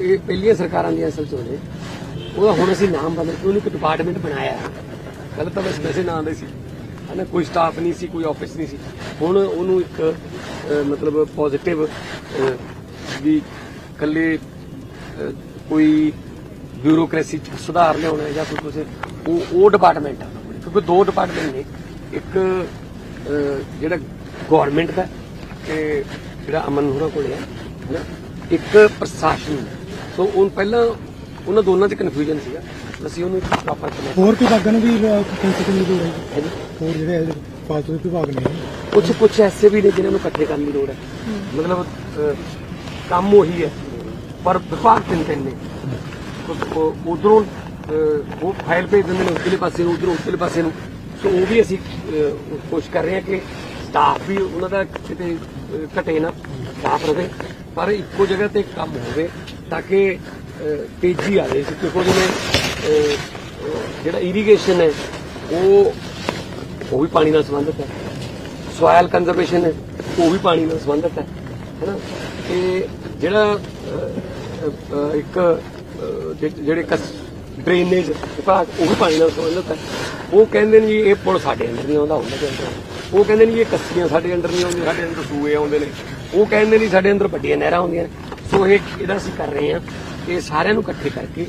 ਇਹ ਪਹਿਲੀਆਂ ਸਰਕਾਰਾਂ ਦੀਆਂ ਅਸਲ ਚੋਂ ਨੇ। ਉਹਦਾ ਹੁਣ ਅਸੀਂ ਨਾਮ ਬਦਲ ਕੇ ਉਹਨੂੰ ਇੱਕ ਡਿਪਾਰਟਮੈਂਟ ਬਣਾਇਆ ਪਹਿਲਾਂ ਤਾਂ ਬਸ ਵੈਸੇ ਨਾਂ ਦੇ ਸੀ। ਹਨਾ, ਕੋਈ ਸਟਾਫ ਨਹੀਂ ਸੀ, ਕੋਈ ਆਫਿਸ ਨਹੀਂ ਸੀ। ਹੁਣ ਉਹਨੂੰ ਇੱਕ ਮਤਲਬ ਪੋਜ਼ਿਟਿਵ ਵੀ ਇਕੱਲੇ ਕੋਈ ਬਿਊਰੋਕ੍ਰੇਸੀ ਚ ਸੁਧਾਰ ਲਿਆਉਣਾ ਜਾਂ ਕੋਈ ਕੁਝ ਉਹ ਉਹ ਡਿਪਾਰਟਮੈਂਟ ਆ। ਕਿਉਂਕਿ ਦੋ ਡਿਪਾਰਟਮੈਂਟ ਨੇ। ਇੱਕ ਜਿਹੜਾ ਗਵਰਨਮੈਂਟ ਦਾ ਤੇ ਜਿਹੜਾ ਅਮਨ ਹੋਰਾਂ ਕੋਲੇ ਹੈ ਨਾ ਇੱਕ ਪ੍ਰਸ਼ਾਸਨ ਦਾ। ਸੋ ਉਹ ਪਹਿਲਾਂ ਉਹਨਾਂ ਦੋਨਾਂ 'ਚ ਕਨਫਿਊਜ਼ਨ ਸੀਗਾ। ਅਸੀਂ ਉਹਨੂੰ ਪ੍ਰੋਪਰ ਕਨੈਕਟ ਹੋਰ ਵਿਭਾਗਾਂ ਨੂੰ ਵੀ ਕੰਸਲ ਕਰਨ ਦੀ ਲੋੜ ਹੈ? ਹੈ ਜੀ ਹੋਰ ਜਿਹੜੇ ਫਾਲਤੂ ਦੇ ਵਿਭਾਗ ਨੇ। ਕੁਝ ਕੁਝ ਐਸੇ ਵੀ ਨੇ ਜਿਨ੍ਹਾਂ ਨੂੰ ਇਕੱਠੇ ਕਰਨ ਦੀ ਲੋੜ ਹੈ। ਮਤਲਬ ਕੰਮ ਉਹੀ ਹੈ। ਪਰ ਵਿਭਾਗ ਤਿੰਨ ਤਿੰਨ ਨੇ। ਉਧਰੋਂ ਉਹ ਫਾਈਲ ਭੇਜ ਦਿੰਦੇ ਨੇ ਉਸਲੇ ਪਾਸੇ ਨੂੰ ਉਧਰੋਂ ਉਸਲੇ ਪਾਸੇ ਨੂੰ। ਸੋ ਉਹ ਵੀ ਅਸੀਂ ਕੋਸ਼ਿਸ਼ ਕਰ ਰਹੇ ਹਾਂ ਕਿ ਸਟਾਫ ਵੀ ਉਹਨਾਂ ਦਾ ਕਿਤੇ ਘਟੇ ਨਾ ਸਟਾਫ ਰਵੇ ਪਰ ਇੱਕੋ ਜਗ੍ਹਾ ਤੇ ਕੰਮ ਹੋਵੇ ਤਾਂ ਕਿ ਤੇਜ਼ੀ ਆ ਜਾਏ ਕਿਉਂਕਿ ਉਹਦੇ ਜਿਹੜਾ ਇਰੀਗੇਸ਼ਨ ਹੈ ਉਹ ਉਹ ਵੀ ਪਾਣੀ ਨਾਲ ਸੰਬੰਧਿਤ ਹੈ। ਸੋਇਲ ਕੰਜ਼ਰਵੇਸ਼ਨ ਹੈ ਉਹ ਵੀ ਪਾਣੀ ਨਾਲ ਸੰਬੰਧਿਤ ਹੈ ਹੈਨਾ ਤੇ ਜਿਹੜਾ ਇੱਕ ਅਹ, ਜਿ- ਜਿਹੜੇ ਡਰੇਨੇਜ ਵਿਭਾਗ ਉਹ ਵੀ ਪਾਣੀ ਨਾਲ ਸੰਬੰਧਿਤ ਹੈ। ਉਹ ਕਹਿੰਦੇ ਨੇ ਜੀ ਇਹ ਪੁਲ ਸਾਡੇ ਅੰਦਰ ਨਹੀਂ ਆਉਂਦਾ ਉਹਨਾਂ ਦੇ ਅੰਦਰ ਉਹ ਕਹਿੰਦੇ ਨੇ ਜੀ ਇਹ ਕੱਸੀਆਂ ਸਾਡੇ ਅੰਦਰ ਨਹੀਂ ਆਉਂਦੀਆਂ ਸਾਡੇ ਅੰਦਰ ਸੂਏ ਆਉਂਦੇ ਨੇ। ਉਹ ਕਹਿੰਦੇ ਨੇ ਸਾਡੇ ਅੰਦਰ ਵੱਡੀਆਂ ਨਹਿਰਾਂ ਹੁੰਦੀਆਂ ਨੇ। ਸੋ ਇਹ ਇਹਦਾ ਅਸੀਂ ਕਰ ਰਹੇ ਹਾਂ ਕਿ ਸਾਰਿਆਂ ਨੂੰ ਇਕੱਠੇ ਕਰਕੇ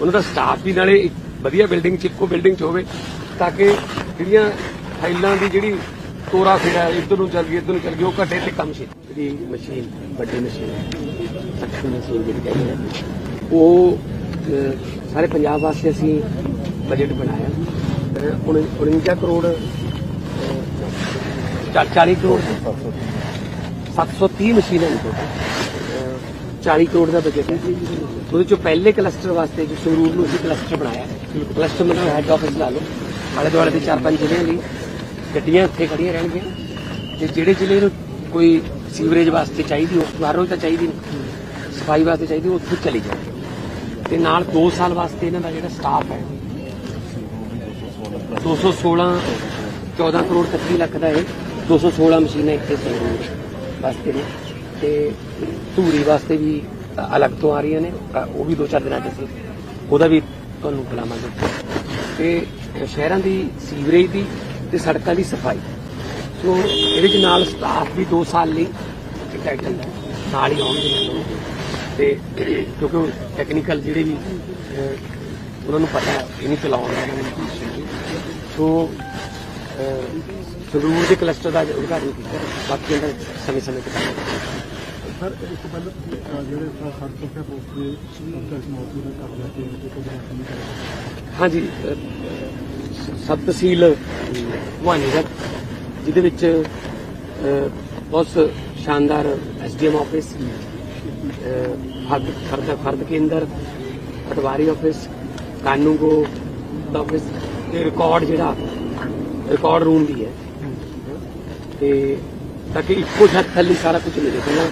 ਉਹਨਾਂ ਦਾ ਸਟਾਫ ਵੀ ਨਾਲੇ ਵਧੀਆ ਬਿਲਡਿੰਗ ਚ ਇੱਕੋ ਬਿਲਡਿੰਗ ਚ ਹੋਵੇ ਤਾਂ ਕਿ ਜਿਹੜੀਆਂ ਫਾਈਲਾਂ ਦੀ ਜਿਹੜੀ ਤੋਰਾ ਫੇਰਾ ਇੱਧਰ ਨੂੰ ਚੱਲ ਗਈ ਇੱਧਰ ਨੂੰ ਚੱਲ ਗਈ ਉਹ ਘਟੇ ਤੇ ਕੰਮ ਸੀ ਜਿਹੜੀ ਮਸ਼ੀਨ ਵੱਡੀ ਮਸ਼ੀਨ ਸਖਤ ਮਸ਼ੀਨ ਜਿਹੜੀ ਕਹਿੰਦੇ ਨੇ ਉਹ ਸਾਰੇ ਪੰਜਾਬ ਵਾਸਤੇ ਅਸੀਂ ਬਜਟ ਬਣਾਇਆ। ਅਹ, 49 ਕਰੋੜ ਅਹ, 40 ਕਰੋੜ। 730 ਮਸ਼ੀਨਾਂ ਨੇ ਟੋਟਲ 40 ਕਰੋੜ ਦਾ ਬਜਟ ਹੈ। ਉਹਦੇ ਚੋਂ ਪਹਿਲੇ ਕਲਸਟਰ ਵਾਸਤੇ ਜੋ ਸੰਗਰੂਰ ਨੂੰ ਅਸੀਂ ਕਲਸਟਰ ਬਣਾਇਆ ਕਲਸਟਰ ਮਤਲਬ ਹੈੱਡ ਆਫਿਸ ਲਾ ਲਓ। ਆਲੇ ਦੁਆਲੇ ਦੇ ਚਾਰ ਪੰਜ ਜ਼ਿਲ੍ਹਿਆਂ ਲਈ ਗੱਡੀਆਂ ਇੱਥੇ ਖੜੀਆਂ ਰਹਿਣਗੀਆਂ। ਤੇ ਜਿਹੜੇ ਜ਼ਿਲ੍ਹੇ ਨੂੰ ਕੋਈ ਸੀਵਰੇਜ ਵਾਸਤੇ ਚਾਹੀਦੀ ਹੋ ਹਰ ਰੋਜ਼ ਤਾਂ ਚਾਹੀਦੀ ਨਹੀਂ। ਸਫ਼ਾਈ ਵਾਸਤੇ ਚਾਹੀਦੀ ਉਹ ਉੱਥੇ ਚਲੀ ਜਾਵੇ। ਤੇ ਨਾਲ 2 ਸਾਲ ਵਾਸਤੇ ਇਹਨਾਂ ਦਾ ਜਿਹੜਾ ਸਟਾਫ ਹੈ 216 14 ਕਰੋੜ 31 ਲੱਖ ਦਾ ਹੈ 216 ਮਸ਼ੀਨਾਂ ਇੱਥੇ ਸੰਗਰੂਰ ਵਾਸਤੇ ਨੇ। ਤੇ ਧੂਰੀ ਵਾਸਤੇ ਵੀ ਅਲੱਗ ਤੋਂ ਆ ਰਹੀਆਂ ਨੇ ਉਹ ਵੀ ਦੋ ਚਾਰ ਦਿਨਾਂ ਚ ਅਸੀਂ ਉਹਦਾ ਵੀ ਤੁਹਾਨੂੰ ਬੁਲਾਵਾਂਗੇ। ਤੇ ਸ਼ਹਿਰਾਂ ਦੀ ਸੀਵਰੇਜ ਦੀ ਤੇ ਸੜਕਾਂ ਦੀ ਸਫ਼ਾਈ। ਸੋ ਇਹਦੇ ਚ ਨਾਲ ਸਟਾਫ ਵੀ 2 ਸਾਲ ਲਈ ਟਾਈਟਲ ਨਾਲ ਹੀ ਆਉਣਗੇ ਮੈਨੂੰ ਤੇ ਕਿਉਂਕਿ ਉਹ ਟੈਕਨੀਕਲ ਜਿਹੜੇ ਵੀ ਉਹਨਾਂ ਨੂੰ ਪਤਾ ਇਹ ਨਹੀਂ ਚਲਾਉਣ ਦਾ ਸੋ ਸੰਗਰੂਰ ਦੇ ਕਲਸਟਰ ਦਾ ਉਦਘਾਟਨ ਕੀਤਾ ਬਾਕੀ ਇਹਨਾਂ ਸਮੇਂ ਸਮੇਂ ਤੇ ਕੰਮ ਸਰ ਇਸ ਤੋਂ ਪਹਿਲਾਂ ਤੁਸੀਂ, ਅਹ, ਜਿਹੜੇ ਸੜਕ ਸੁਰੱਖਿਆ ਫੋਰਸ ਦੇ ਸਰਕਾਰੀ ਨੌਕਰੀ ਦਾ ਕਰ ਲਿਆ ਕਿ ਇਹ ਕੋਈ ਗ੍ਰਾਂਟ ਨਹੀਂ ਕਰਦਾ ਹਾਂਜੀ ਅਹ, ਸਬ ਤਹਿਸੀਲ ਵਾਨੀਗੜ ਜਿਹਦੇ ਵਿੱਚ ਅਹ, ਬਹੁਤ ਸ਼ਾਨਦਾਰ ਐਸਡੀਐਮ ਆਫਿਸ ਫਰਦ ਫਰਦ ਫਰਦ ਕੇਂਦਰ ਪਟਵਾਰੀ ਆਫਿਸ ਕਾਨੂੰਗੋ ਦਾ ਆਫਿਸ ਤੇ ਰਿਕਾਰਡ ਜਿਹੜਾ ਰਿਕਾਰਡ ਰੂਮ ਵੀ ਹੈ। ਤੇ ਤਾਂ ਕਿ ਇੱਕੋ ਛੱਤ ਥੱਲੇ ਸਾਰਾ ਕੁਝ ਮਿਲੇ। ਪਹਿਲਾਂ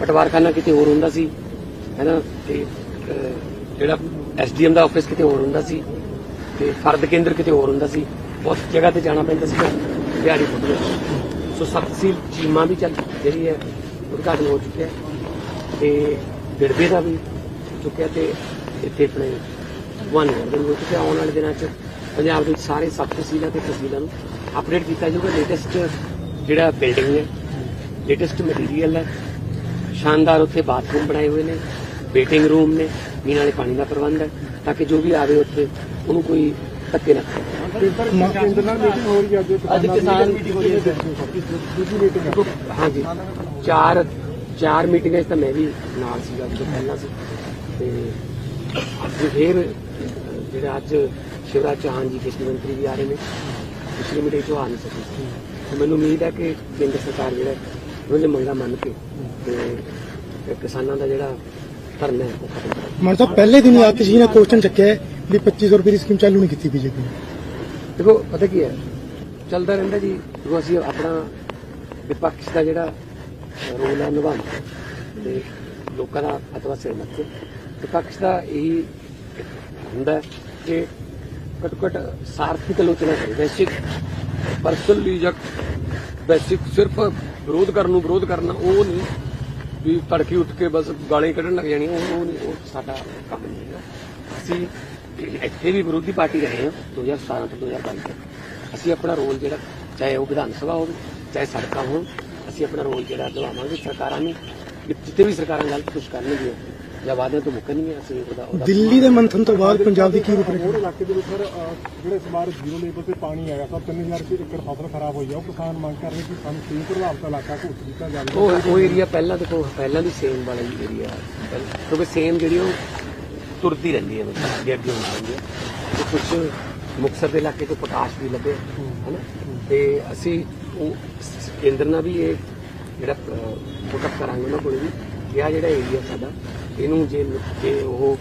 ਪਟਵਾਰਖਾਨਾ ਕਿਤੇ ਹੋਰ ਹੁੰਦਾ ਸੀ ਹੈਨਾ? ਤੇ ਅਹ, ਜਿਹੜਾ ਐਸਡੀਐਮ ਦਾ ਆਫਿਸ ਕਿਤੇ ਹੋਰ ਹੁੰਦਾ ਸੀ ਤੇ ਫਰਦ ਕੇਂਦਰ ਕਿਤੇ ਹੋਰ ਹੁੰਦਾ ਸੀ। ਬਹੁਤ ਜਗ੍ਹਾ ਤੇ ਜਾਣਾ ਪੈਂਦਾ ਸੀ ਦਿਹਾੜੀ ਫੁੱਟ ਸੋ ਸਬ ਤਹਿਸੀਲ ਚੀਮਾ ਵੀ ਚੱਲ ਜਿਹੜੀ ਹੈ ਉਦਘਾਟਨ ਹੋ ਚੁੱਕਿਆ ਤੇ ਬਿਰਦੇ ਦਾ ਵੀ ਚੁੱਕਿਆ ਤੇ ਇੱਥੇ ਆਪਣੇ ਵਨ ਦਾ ਹੋ ਚੁੱਕਿਆ। ਆਉਣ ਵਾਲੇ ਦਿਨਾਂ 'ਚ ਪੰਜਾਬ ਦੇ ਸਾਰੇ ਸਬ ਤਹਿਸੀਲਾਂ ਤੇ ਤਹਿਸੀਲਾਂ ਨੂੰ ਅਪਡੇਟ ਕੀਤਾ ਜਾਊਗਾ। ਲੇਟੈਸਟ ਜਿਹੜਾ ਬਿਲਡਿੰਗ ਹੈ ਲੇਟੈਸਟ ਮਟੀਰੀਅਲ ਹੈ। ਸ਼ਾਨਦਾਰ ਉੱਥੇ ਬਾਥਰੂਮ ਬਣਾਏ ਹੋਏ ਨੇ ਵੇਟਿੰਗ ਰੂਮ ਨੇ ਪੀਣ ਵਾਲੇ ਪਾਣੀ ਦਾ ਪ੍ਰਬੰਧ ਹੈ ਤਾਂ ਕਿ ਜੋ ਵੀ ਆਵੇ ਉੱਥੇ ਉਹਨੂੰ ਕੋਈ ਧੱਕੇ ਨਾ ਅੱਜ ਕਿਸਾਨ ਹਾਂਜੀ। ਚਾਰ ਚਾਰ ਮੀਟਿੰਗਾਂ ਤਾਂ ਮੈਂ ਵੀ ਨਾਲ ਸੀਗਾ ਜੋ ਪਹਿਲਾਂ ਸੀ। ਤੇ ਅੱਜ ਫੇਰ ਜਿਹੜਾ ਅੱਜ ਸ਼ਿਵਰਾਜ ਚੌਹਾਨ ਜੀ ਕ੍ਰਿਸ਼ੀ ਮੰਤਰੀ ਵੀ ਆ ਰਹੇ ਨੇ। ਪਿਛਲੀ ਮੀਟਿੰਗ 'ਚੋਂ ਆ ਨਹੀਂ ਸਕੇ। ਮੈਨੂੰ ਉਮੀਦ ਹੈ ਕਿ ਕੇਂਦਰ ਸਰਕਾਰ ਜਿਹੜਾ ਉਹਨਾਂ ਦੇ ਮੰਗਾਂ ਮੰਨ ਕੇ ਤੇ ਕਿਸਾਨਾਂ ਦਾ ਜਿਹੜਾ ਧਰਨਾ ਹੈ ਉਹ ਖਤਮ ਕਰੇ ਮਨ ਸਾਹਿਬ ਪਹਿਲੇ ਦਿਨ ਹੀ ਆ ਕਿਸੇ ਨੇ ਕੁਐਸਚਨ ਚੱਕਿਆ ਹੈ ਵੀ 2500 ਰੁਪਏ ਦੀ ਸਕੀਮ ਚਾਲੂ ਨਹੀਂ ਕੀਤੀ ਬੀਜੇਪੀ ਨੇ। ਦੇਖੋ ਪਤਾ ਕੀ ਹੈ? ਚੱਲਦਾ ਰਹਿੰਦਾ ਜੀ। ਜਦੋਂ ਅਸੀਂ ਆਪਣਾ ਵਿਪਕਸ਼ ਦਾ ਜਿਹੜਾ ਰੋਲ ਹੈ ਨਿਭਾਉਣਾ ਤੇ ਲੋਕਾਂ ਦਾ ਅਥਵਾ ਸਹਿਮਤ ਵਿਪਕਸ਼ ਦਾ ਇਹੀ ਹੁੰਦਾ ਕਿ ਘੱਟੋ ਘੱਟ ਸਾਰਥਿਕ ਆਲੋਚਨਾ ਕਰੇ ਵੈਸ਼ਿਕ ਪਰਸਨਲੀ ਜਾਂ ਬੇਸਿਕ ਸਿਰਫ ਵਿਰੋਧ ਕਰਨ ਨੂੰ ਵਿਰੋਧ ਕਰਨਾ, ਉਹ ਨਹੀਂ ਵੀ ਤੜਕੇ ਉੱਠ ਕੇ ਬਸ ਗਾਲਾਂ ਕੱਢਣ ਲੱਗ ਜਾਣੀਆਂ ਉਹ ਉਹ ਨਹੀਂ- ਉਹ ਸਾਡਾ ਕੰਮ ਨਹੀਂ ਹੈਗਾ। ਅਸੀਂ ਇੱਥੇ ਵੀ ਵਿਰੋਧੀ ਪਾਰਟੀ ਰਹੇ ਹਾਂ 2017 ਤੋਂ 2022 ਤੱਕ। ਅਸੀਂ ਆਪਣਾ ਰੋਲ ਜਿਹੜਾ, ਚਾਹੇ ਉਹ ਵਿਧਾਨ ਸਭਾ ਹੋਵੇ, ਚਾਹੇ ਸੜਕਾਂ ਹੋਣ, ਅਸੀਂ ਆਪਣਾ ਰੋਲ ਜਿਹੜਾ ਨਿਭਾਵਾਂਗੇ ਸਰਕਾਰਾਂ ਨੇ ਜਿੱਤੇ ਵੀ ਸਰਕਾਰਾਂ ਗਲਤ ਕੁਝ ਕਰਨਗੀਆਂ ਜਾਂ ਵਾਅਦਿਆਂ ਤੋਂ ਮੁੱਕਣਗੀਆਂ ਅਸੀਂ ਉਹਦਾ ਦਿੱਲੀ ਦੇ ਮੰਥਨ ਤੋਂ ਬਾਅਦ ਪੰਜਾਬ ਦੀ ਕੀ ਰੂਪਰੇਖਾ? ਹੋਰ ਇਲਾਕੇ ਦੇ ਵਿੱਚ ਸਰ ਅਹ, ਜਿਹੜੇ ਇਸ ਵਾਰ ਜ਼ੀਰੋ ਲੇਵਲ ਤੇ ਪਾਣੀ ਆਇਆ ਸਰ 3000 ਰੁਪਏ ਏਕੜ ਫਸਲ ਖਰਾਬ ਹੋਈ ਆ। ਉਹ ਕਿਸਾਨ ਮੰਗ ਕਰ ਰਹੇ ਕਿ ਸਾਨੂੰ ਸੇਮ ਪ੍ਰਭਾਵਿਤ ਇਲਾਕਾ ਘੋਟ ਦਿੱਤਾ ਜਾਵੇ। ਉਹ ਉਹ ਏਰੀਆ ਪਹਿਲਾਂ ਦੇਖੋ ਪਹਿਲਾਂ ਵੀ ਸੇਮ ਵਾਲਾ ਹੀ ਏਰੀਆ ਕਿਉਂਕਿ ਸੇਮ ਜਿਹੜੀ ਉਹ ਤੁਰਦੀ ਰਹਿੰਦੀ ਹੈ ਮਤਲਬ ਅੱਗੇ ਅੱਗੇ ਹੁੰਦੀ ਰਹਿੰਦੀ ਹੈ। ਤੇ ਕੁਝ ਮੁਕਤਸਰ ਦੇ ਇਲਾਕੇ ਤੋਂ ਪੋਟਾਸ਼ ਵੀ ਲੱਭੇ ਹਨਾ? ਤੇ ਅਸੀਂ ਉਹ ਸ- ਕੇਂਦਰ ਨਾਲ ਵੀ ਇਹ ਜਿਹੜਾ ਪੁੱਟਅਪ ਕਰਾਂਗੇ ਉਹਨਾਂ ਕੋਲ ਵੀ। ਕਿ ਆਹ ਜਿਹੜਾ ਏਰੀਆ ਸਾਡਾ। ਇਹਨੂੰ ਜੇ ਜੇ ਉਹ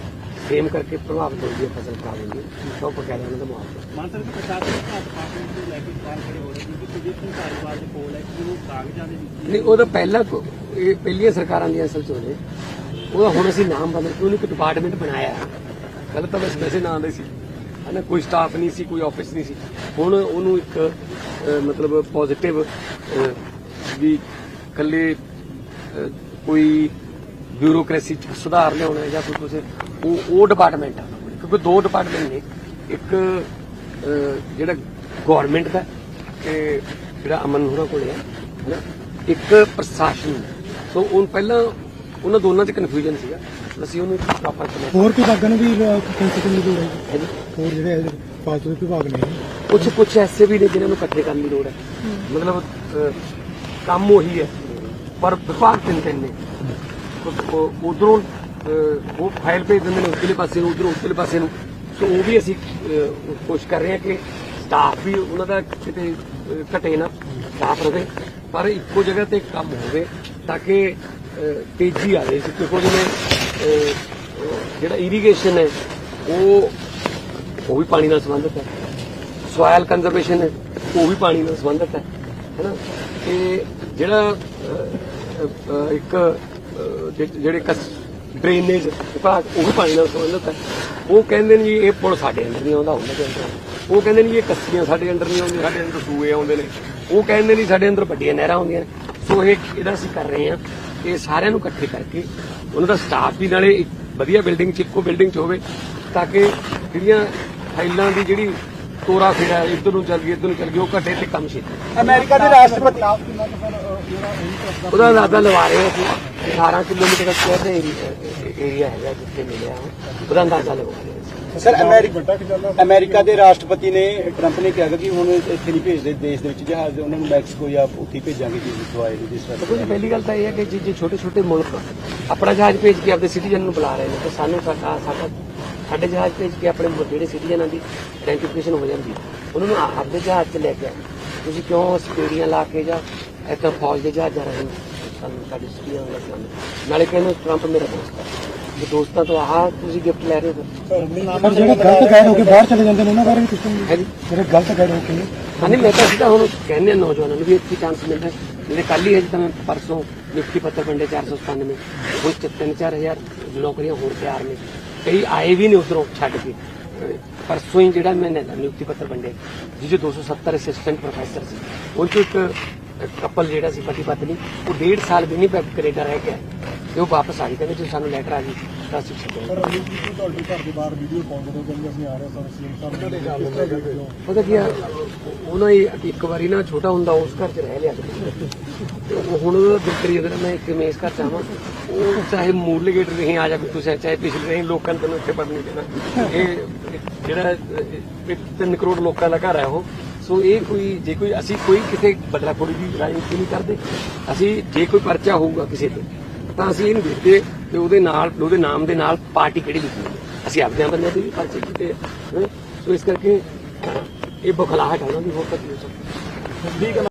ਸੇਮ ਕਰਕੇ ਪ੍ਰਭਾਵਿਤ ਹੁੰਦੀ ਹੈ ਫਸਲ ਖਰਾਬ ਹੁੰਦੀ ਹੈ ਤਾਂ ਉਹ ਬਕਾਇਦਾ ਉਹਨਾਂ ਦਾ ਮੁਆਵਜ਼ਾ। ਮਾਨਸਰ ਦੇ ਪ੍ਰਸ਼ਾਸਨ ਦੇ ਹੱਥ ਪਾਸ ਨੂੰ ਲੈ ਕੇ ਸਵਾਲ ਖੜੇ ਹੋ ਰਹੇ ਨੇ ਕਿ ਪੋਜੀਸ਼ਨ ਕਾਰੋਬਾਰ ਦੇ ਕੋਲ ਹੈ ਕਿ ਉਹ ਕਾਗਜ਼ਾਂ ਦੇ ਵਿੱਚ ਨਹੀਂ ਉਹ ਤਾਂ ਪਹਿਲਾਂ ਤੋਂ- ਇਹ ਪਹਿਲੀਆਂ ਸਰਕਾਰਾਂ ਦੀਆਂ ਅਸਲ ਚ ਉਹਦਾ ਹੁਣ ਅਸੀਂ ਨਾਮ ਬਦਲ ਕੇ ਉਹਨੂੰ ਇੱਕ ਡਿਪਾਰਟਮੈਂਟ ਬਣਾਇਆ। ਪਹਿਲਾਂ ਤਾਂ ਬਸ ਵੈਸੇ ਨਾਂ ਦੇ ਸੀ। ਹਨਾ ਕੋਈ ਸਟਾਫ ਨਹੀਂ ਸੀ ਕੋਈ ਆਫਿਸ ਨਹੀਂ ਸੀ। ਹੁਣ ਉਹਨੂੰ ਇੱਕ ਮਤਲਬ ਪੋਜ਼ਿਟਿਵ ਵੀ ਇਕੱਲੇ ਅਹ, ਕੋਈ ਬਿਊਰੋਕ੍ਰੇਸੀ ਚ ਸੁਧਾਰ ਲਿਆਉਣਾ ਜਾਂ ਕੋਈ ਕੁਝ ਉਹ ਉਹ ਡਿਪਾਰਟਮੈਂਟ ਆ। ਕਿਉਂਕਿ ਦੋ ਡਿਪਾਰਟਮੈਂਟ ਨੇ। ਇੱਕ ਜਿਹੜਾ ਗਵਰਨਮੈਂਟ ਦਾ ਤੇ ਜਿਹੜਾ ਅਮਨ ਹੋਰਾਂ ਕੋਲੇ ਹੈ ਇੱਕ ਪ੍ਰਸ਼ਾਸਨ ਸੋ ਉਹ ਪਹਿਲਾਂ ਉਹਨਾਂ ਦੋਨਾਂ 'ਚ ਕਨਫਿਊਜ਼ਨ ਸੀਗਾ। ਅਸੀਂ ਉਹਨੂੰ ਪ੍ਰੋਪਰ ਕਨੈਕਟ ਹੋਰ ਵਿਭਾਗਾਂ ਨੂੰ ਵੀ ਕੰਸਲਟੇਸ਼ਨ ਦੀ ਲੋੜ ਹੈ ਹੋਰ ਜਿਹੜੇ ਫਾਲਤੂ ਦੇ ਵਿਭਾਗ ਨੇ? ਕੁਝ ਕੁਝ ਐਸੇ ਵੀ ਨੇ ਜਿਨ੍ਹਾਂ ਨੂੰ ਇਕੱਠੇ ਕਰਨ ਦੀ ਲੋੜ ਹੈ। ਮਤਲਬ ਕੰਮ ਉਹੀ ਹੈ। ਪਰ ਵਿਭਾਗ ਤਿੰਨ ਤਿੰਨ ਨੇ। ਉਧਰੋਂ ਉਹ ਫਾਈਲ ਭੇਜ ਦਿੰਦੇ ਨੇ ਉਧਰਲੇ ਪਾਸੇ ਨੂੰ, ਉਧਰੋਂ ਉਧਰਲੇ ਪਾਸੇ ਨੂੰ। ਸੋ ਉਹ ਵੀ ਅਸੀਂ ਕੋਸ਼ਿਸ਼ ਕਰ ਰਹੇ ਹਾਂ ਕਿ ਸਟਾਫ ਵੀ ਉਹਨਾਂ ਦਾ ਕਿਤੇ ਘਟੇ ਨਾ ਸਟਾਫ ਰਵੇ ਪਰ ਇੱਕੋ ਜਗ੍ਹਾ ਤੇ ਕੰਮ ਹੋਵੇ ਤਾਂ ਕਿ ਤੇਜ਼ੀ ਆਵੇ ਕਿਉਂਕਿ ਜਿਵੇਂ ਜਿਹੜਾ ਇਰੀਗੇਸ਼ਨ ਹੈ, ਉਹ ਉਹ ਵੀ ਪਾਣੀ ਨਾਲ ਸੰਬੰਧਿਤ ਹੈ। ਸੋਇਲ ਕੰਜ਼ਰਵੇਸ਼ਨ ਹੈ, ਉਹ ਵੀ ਪਾਣੀ ਨਾਲ ਸੰਬੰਧਿਤ ਹੈ। ਹੈਨਾ? ਤੇ ਜਿਹੜਾ ਇੱਕ ਜਿਹੜੇ ਕਸ ਡਰੇਨੇਜ ਵਿਭਾਗ, ਉਹ ਵੀ ਪਾਣੀ ਨਾਲ ਸੰਬੰਧਿਤ ਹੈ। ਉਹ ਕਹਿੰਦੇ ਨੇ ਜੀ, ਇਹ ਪੁਲ ਸਾਡੇ ਅੰਦਰ ਨਹੀਂ ਆਉਂਦਾ ਉਹਨਾਂ ਦੇ ਅੰਦਰ ਉਹ ਕਹਿੰਦੇ ਨੇ ਜੀ, ਇਹ ਕੱਸੀਆਂ ਸਾਡੇ ਅੰਦਰ ਨਹੀਂ ਆਉਂਦੀਆਂ, ਸਾਡੇ ਅੰਦਰ ਸੂਏ ਆਉਂਦੇ ਨੇ। ਉਹ ਕਹਿੰਦੇ ਨੇ ਸਾਡੇ ਅੰਦਰ ਵੱਡੀਆਂ ਨਹਿਰਾਂ ਆਉਂਦੀਆਂ ਨੇ। ਸੋ ਇਹ ਇਹਦਾ ਅਸੀਂ ਕਰ ਰਹੇ ਹਾਂ ਇਹ ਸਾਰਿਆਂ ਨੂੰ ਇਕੱਠੇ ਕਰਕੇ ਉਹਨਾਂ ਦਾ ਸਟਾਫ ਵੀ ਨਾਲੇ ਇੱਕ ਵਧੀਆ ਬਿਲਡਿੰਗ ਚ, ਇੱਕੋ ਬਿਲਡਿੰਗ ਚ ਹੋਵੇ, ਤਾਂ ਕਿ ਜਿਹੜੀਆਂ ਫਾਈਲਾਂ ਦੀ ਜਿਹੜੀ ਤੋਰਾ ਫੇਰਾ ਇੱਧਰ ਨੂੰ ਚੱਲ ਗਈ ਇੱਧਰ ਨੂੰ ਚੱਲ ਗਈ ਉਹ ਘਟੇ ਤੇ ਕੰਮ ਛੇਤੀ। ਅਮਰੀਕਾ ਦੇ ਰਾਸ਼ਟਰਪਤੀ ਉਹਦਾ ਅੰਦਾਜ਼ਾ ਲਵਾ ਰਹੇ ਅਸੀਂ 18 ਕਿਲੋਮੀਟਰ ਦਾ ਸਕੁਅਰ ਦਾ ਏਰੀਆ ਹੈਗਾ ਜਿੱਥੇ ਮਿਲਿਆ ਉਹ। ਉਹਦਾ ਅੰਦਾਜ਼ਾ ਲਵਾ ਰਹੇ ਸਰ ਅਮਰੀਕਾ ਦੇ ਰਾਸ਼ਟਰਪਤੀ ਨੇ ਟਰੰਪ ਨੇ ਕਿਹਾ ਕਿ ਹੁਣ ਇੱਥੇ ਨਹੀਂ ਭੇਜਦੇ ਦੇਸ਼ ਦੇ ਵਿੱਚ ਜਹਾਜ਼ ਉਹਨਾਂ ਨੂੰ ਮੈਕਸੀਕੋ ਜਾਂ ਉੱਥੇ ਭੇਜਾਂਗੇ ਜੀ ਜਿੱਥੋਂ ਆਏ ਨੇ ਜਿਸ ਤਰ੍ਹਾਂ ਪਹਿਲੀ ਗੱਲ ਤਾਂ ਇਹ ਹੈ ਕਿ ਜੇ ਜੇ ਛੋਟੇ ਛੋਟੇ ਮੁਲਕ ਆਪਣਾ ਜਹਾਜ਼ ਭੇਜ ਕੇ ਆਪਣੇ ਸਿਟੀਜ਼ਨ ਨੂੰ ਬੁਲਾ ਰਹੇ ਨੇ ਤਾਂ ਸਾਨੂੰ ਸਾਡਾ ਸਾਡਾ ਜਹਾਜ਼ ਭੇਜ ਕੇ ਆਪਣੇ ਜਿਹੜੇ ਸਿਟੀਜ਼ਨਾਂ ਦੀ ਆਇਡੈਂਟੀਫਿਕੇਸ਼ਨ ਹੋ ਜਾਂਦੀ ਉਹਨਾਂ ਨੂੰ ਆਪਦੇ ਜਹਾਜ਼ 'ਚ ਲੈ ਕੇ ਆਓ ਤੁਸੀਂ ਕਿਉਂ ਸਪੀਡੀਆਂ ਲਾ ਕੇ ਜਾਂ ਇੱਥੇ ਫੌਜ ਦੇ ਜਹਾਜ਼ ਰਹੇ ਸਾਨੂੰ ਸਾਡੀ ਸਿਟੀਆਂ ਲੈ ਕੇ ਆਉਂਦੇ? ਨਾਲੇ ਕਹਿੰਦੇ ਟਰੰਪ ਮੇਰਾ ਦੋਸਤ ਹੈ ਜੇ ਦੋਸਤਾਂ ਤੋਂ ਆਹ ਤੁਸੀਂ ਗਿਫਟ ਲੈ ਰਹੇ ਹੋ ਪਰ ਜਿਹੜੇ ਗਲਤ ਗਾਈਡ ਹੋ ਕੇ ਬਾਹਰ ਚਲੇ ਜਾਂਦੇ ਨੇ ਉਹਨਾਂ ਬਾਰੇ ਵੀ ਕੁਝ ਹੈ ਜੀ ਜਿਹੜੇ ਗਲਤ ਗਾਈਡ ਹੋ ਕੇ ਹਾਂਜੀ ਮੈਂ ਤਾਂ ਸਿੱਧਾ ਹੁਣ ਕਹਿੰਦੇ ਨੌਜਵਾਨਾਂ ਨੂੰ ਵੀ ਇੱਥੇ ਚਾਂਸ ਮਿਲਦਾ। ਜਿਹੜੇ ਕੱਲ ਹੀ ਜਿੱਦਾਂ ਪਰਸੋਂ ਨਿਫਟੀ ਪੱਤਰ ਵੰਡੇ 497 ਹੁਣ ਚ ਤਿੰਨ ਚਾਰ ਹਜ਼ਾਰ ਨੌਕਰੀਆਂ ਹੋਰ ਤਿਆਰ ਨੇ। ਕਈ ਆਏ ਵੀ ਨੇ ਉਧਰੋਂ ਛੱਡ ਕੇ। ਪਰਸੋਂ ਹੀ ਜਿਹੜਾ ਮੈਂ ਨਿਯੁਕਤੀ ਪੱਤਰ ਵੰਡੇ, ਜਿਹਦੇ 270 ਅਸਿਸਟੈਂਟ ਪ੍ਰੋਫੈਸਰ ਸੀ। ਉਹ ਚੋਂ ਇੱਕ ਕਪਲ ਜਿਹੜਾ ਸੀ ਪਤੀ ਪਤਨੀ ਉਹ ਡੇਢ ਸਾਲ ਵੀ ਨਹੀਂ ਕੈਨੇਡਾ ਰਹਿ ਗਿਆ ਤੇ ਉਹ ਵਾਪਸ ਆ ਗਏ ਕਹਿੰਦੇ ਤੁਸੀਂ ਸਾਨੂੰ ਲੈਟਰ ਆ ਗਈ ਤਾਂ ਅਸੀਂ ਛੱਡੋ ਪਰ ਅਮਰੀਕ ਜੀ ਤੁਹਾਡੇ ਘਰ ਦੇ ਬਾਹਰ ਵੀਡੀਓ ਪਾਉਂਦੇ ਨੇ ਕਹਿੰਦੇ ਅਸੀਂ ਆ ਰਹੇ ਹਾਂ ਸੀਐਮ ਸਾਹਿਬ ਗੱਲ ਪਤਾ ਕੀ ਆ ਉਹਨਾਂ ਹੀ ਇੱਕ ਵਾਰੀ ਨਾ ਛੋਟਾ ਹੁੰਦਾ ਉਸ ਘਰ 'ਚ ਰਹਿ ਲਿਆ ਤੇ ਉਹ ਹੁਣ ਕਰੀ ਜਾਂਦਾ ਮੈਂ ਇੱਕ ਮੇਸ ਘਰ ਚਾਹਾਂ ਉਹ ਚਾਹੇ ਮੂਰਲੇ ਗੇਟ ਰਹੀ ਆ ਜਾ ਵੀ ਤੁਸੀਂ ਚਾਹੇ ਪਿਛਲੇ ਰਹੀ ਲੋਕਾਂ ਨੂੰ ਤੈਨੂੰ ਇੱਥੇ ਪਤਾ ਨਹੀਂ ਦੇਣਾ। ਇਹ ਜਿਹੜਾ ਤਿੰਨ ਕਰੋੜ ਲੋਕਾਂ ਦਾ ਘਰ ਹੈ ਉਹ। ਸੋ ਇਹ ਕੋਈ ਜੇ ਕੋਈ ਅਸੀਂ ਕੋਈ ਕਿਸੇ ਬਦਲਾਖੋਰੀ ਦੀ ਰਾਜਨੀਤੀ ਨਹੀਂ ਕਰਦੇ। ਅਸੀਂ ਜੇ ਕੋਈ ਪਰਚਾ ਹੋਊਗਾ ਕਿਸੇ ਤੇ ਤਾਂ ਅਸੀਂ ਇਹਨੂੰ ਦਿੱਤੇ ਤੇ ਉਹਦੇ ਨਾਲ ਉਹਦੇ ਨਾਮ ਦੇ ਨਾਲ ਪਾਰਟੀ ਕਿਹੜੀ ਦਿੱਤੀ ਅਸੀਂ ਆਪਦੇ ਬੰਦਿਆਂ ਦੇ ਵੀ ਪਰਚੇ ਕੀਤੇ ਆ, ਸੋ ਇਸ ਕਰਕੇ ਇਹ ਬਖਲਾਹਟ ਹੈ ਉਹਨਾਂ ਦੀ ਹੋ ਸਕਦਾ। ਹੈ